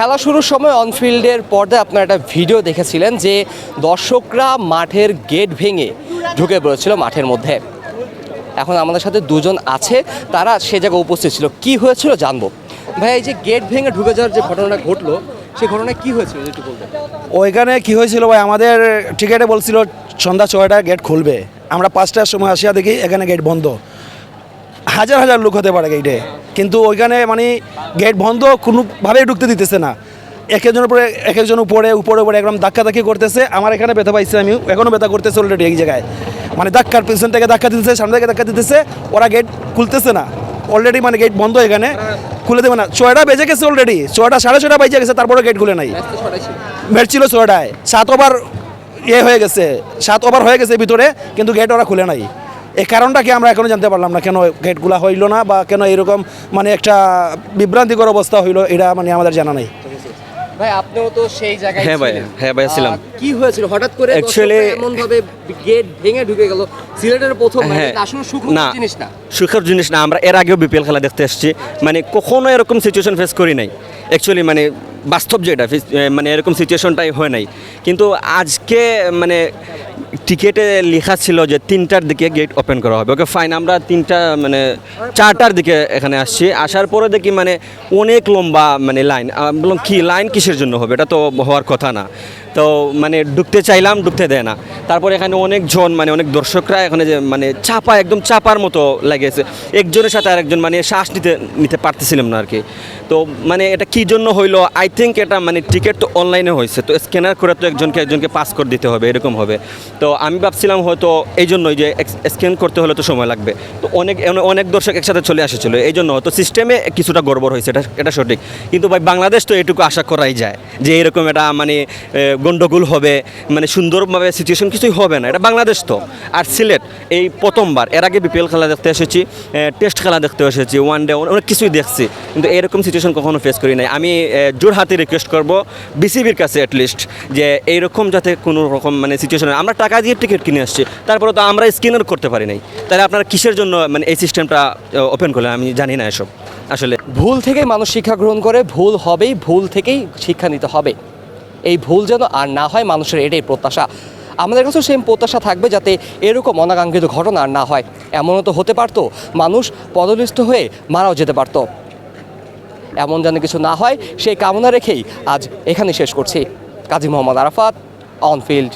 খেলা শুরুর সময় অনফিল্ডের পর্দায় আপনারা একটা ভিডিও দেখেছিলেন যে দর্শকরা মাঠের গেট ভেঙে ঢুকে পড়েছিল মাঠের মধ্যে। এখন আমাদের সাথে দুজন আছে, তারা সে জায়গায় উপস্থিত ছিল। কি হয়েছিল জানব। ভাই, এই যে গেট ভেঙে ঢুকে যাওয়ার যে ঘটনাটা ঘটলো সেই ঘটনায় কি হয়েছিল একটু বলবেন ওইখানে কি হয়েছিল ভাই, আমাদের টিকেটে বলছিল সন্ধ্যা ছয়টায় গেট খুলবে। আমরা পাঁচটার সময় আসিয়া দেখি এখানে গেট বন্ধ। হাজার হাজার লোক হতে পারে গেটে কিন্তু ওইখানে মানে গেট বন্ধ কোনোভাবেই ঢুকতে দিতেছে না। এক একজনের উপরে এক একজন উপরে উপরে উপরে একদম ধাক্কা ধাক্কি করতেছে। আমার এখানে ব্যথা পাইছে আমি এখনও ব্যথা করতেছে অলরেডি এই জায়গায়। মানে ধাক্কার পিছন থেকে ধাক্কা দিতেছে সামনে থেকে ধাক্কা দিতেছে ওরা গেট খুলতেছে না। অলরেডি মানে গেট বন্ধ এখানে খুলে দেবে না। ছয়টা বেজে গেছে অলরেডি ছয়টা সাড়ে ছয়টা বেজে গেছে তারপরে গেট খুলে নাই। ম্যাচ ছিল। ছয়টায়। সাত ওভার ইয়ে হয়ে গেছে সাত ওভার হয়ে গেছে ভিতরে কিন্তু গেট ওরা খুলে নাই। এই কারণটা কি আমরা এখনও জানতে পারলাম না কেন গেটগুলা হইল না বা কেন এরকম মানে একটা বিভ্রান্তিকর অবস্থা হইল এটা মানে আমাদের জানা নেই। ভাই আপনিও তো সেই জায়গায় হ্যাঁ ভাই, হ্যাঁ ভাই, ছিলাম। কি হয়েছিল? হঠাৎ করে Actually- এমন ভাবে গেট ভেঙে ঢুকে গেল। সিলেটের প্রথম হ্যাঁ। আসলে সুখ জিনিস না। সুখের জিনিস না আমরা এর আগেও বিপিএল খেলা দেখতে এসেছি মানে কখনো এরকম সিচুয়েশন ফেস করি নাই। অ্যাকচুয়ালি মানে বাস্তব যেটা মানে এরকম সিচুয়েশনটাই হয় নাই। কিন্তু আজকে মানে টিকেটে লেখা ছিল যে তিনটার দিকে গেট ওপেন করা হবে। ওকে ফাইন আমরা তিনটা মানে চারটার দিকে এখানে আসছি। আসার পরে দেখি মানে অনেক লম্বা মানে লাইন বললাম, কি লাইন কিসের জন্য হবে? এটা তো হওয়ার কথা না। তো মানে ঢুকতে চাইলাম ঢুকতে দেয় না। তারপরে এখানে অনেকজন মানে অনেক দর্শকরা এখানে যে মানে চাপা, একদম চাপার মতো লেগেছে। একজনের সাথে আরেকজন মানে শ্বাস নিতে নিতে পারতেছিলাম না আর কি তো মানে এটা কি জন্য হইল? আই থিঙ্ক এটা মানে টিকিট তো অনলাইনে হয়েছে। তো স্ক্যানার করে তো একজনকে একজনকে পাস করে দিতে হবে, এরকম হবে। তো আমি ভাবছিলাম হয়তো এই জন্যই যে স্ক্যান করতে হলে তো সময় লাগবে। তো অনেক অনেক দর্শক একসাথে চলে আসেছিল। এই জন্য হয়তো সিস্টেমে কিছুটা গড়বড় হয়েছে, এটা এটা সঠিক। কিন্তু ভাই, বাংলাদেশ তো এটুকু আশা করাই যায় যে, এরকম এটা মানে এ, গন্ডগোল হবে মানে সুন্দরভাবে সিচুয়েশন কিছুই হবে না। এটা বাংলাদেশ তো। আর সিলেট এই প্রথমবার এর আগে বিপিএল খেলা দেখতে এসেছি টেস্ট খেলা দেখতে এসেছি ওয়ান ডে অনেক কিছুই দেখছি কিন্তু এরকম সিচুয়েশন কখনো ফেস করি নাই। আমি জোরহাতে রিকোয়েস্ট করব বিসিবির কাছে অ্যাটলিস্ট যে এইরকম যাতে কোনো রকম মানে সিচুয়েশন আমরা টাকা দিয়ে টিকিট কিনে আসছি তারপরে তো আমরা স্ক্যানার করতে পারি নাই। তাহলে আপনারা কিসের জন্য মানে এই সিস্টেমটা ওপেন করলেন? আমি জানি না এসব। আসলে ভুল থেকেই মানুষ শিক্ষা গ্রহণ করে ভুল হবেই ভুল থেকেই শিক্ষা নিতে হবে। এই ভুল যেন আর না হয় মানুষের এটাই প্রত্যাশা। আমাদের কাছেও সেম প্রত্যাশা থাকবে যাতে এরকম অনাকাঙ্ক্ষিত ঘটনা আর না হয়। এমনও তো হতে পারতো, মানুষ পদলিষ্ট হয়ে মারাও যেতে পারতো। এমন যেন কিছু না হয়, সেই কামনা রেখেই আজ এখানে শেষ করছি। কাজী মোহাম্মদ আরাফাত অনফিল্ড